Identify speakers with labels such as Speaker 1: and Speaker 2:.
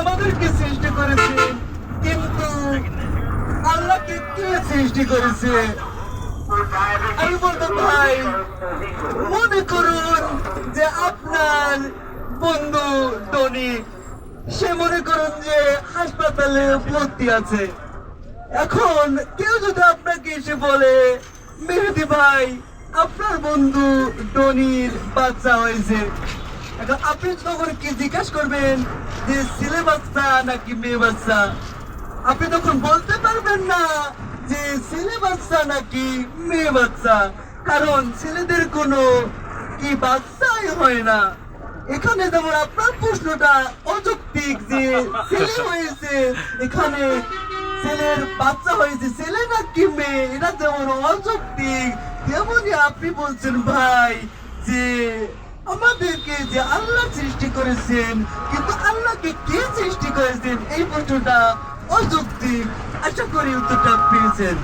Speaker 1: আমাদেরকে সৃষ্টি করেছেন কিন্তু আল্লাহকে কে সৃষ্টি করেছে? আমি বলতো ভাই মনে করুন যে আপনার বন্ধু টনি সে মনে করুন যে হাসপাতালে ভর্তি আছে। এখন কেউ যদি আপনাকে এসে বলে, মেহেদি ভাই, আপনার বন্ধু টনির বাচ্চা হয়েছে। এখন আপনি তখন কি জিজ্ঞাসা করবেন যে নাকি মেয়ে বাচ্চা আপনি তখন বলতে পারবেন না যে নাকি মেয়ে বাচ্চা কারণ ছেলেদের কোনো কি বাচ্চাই হয় না। এখানে যেমন আপনার প্রশ্নটা অযৌক্তিক যে ছেলে হয়েছে, এখানে ছেলের বাচ্চা হয়েছে, ছেলে নাকি মেয়ে, এটা যেমন অযৌক্তিক, তেমনই আপনি বলছেন ভাই যে আমাদেরকে যে আল্লাহ সৃষ্টি করেছেন, কিন্তু আল্লাহকে কে সৃষ্টি করেছেন? এই প্রশ্নটা অযৌক্তিক। আশা করি উত্তরটা পেয়েছেন।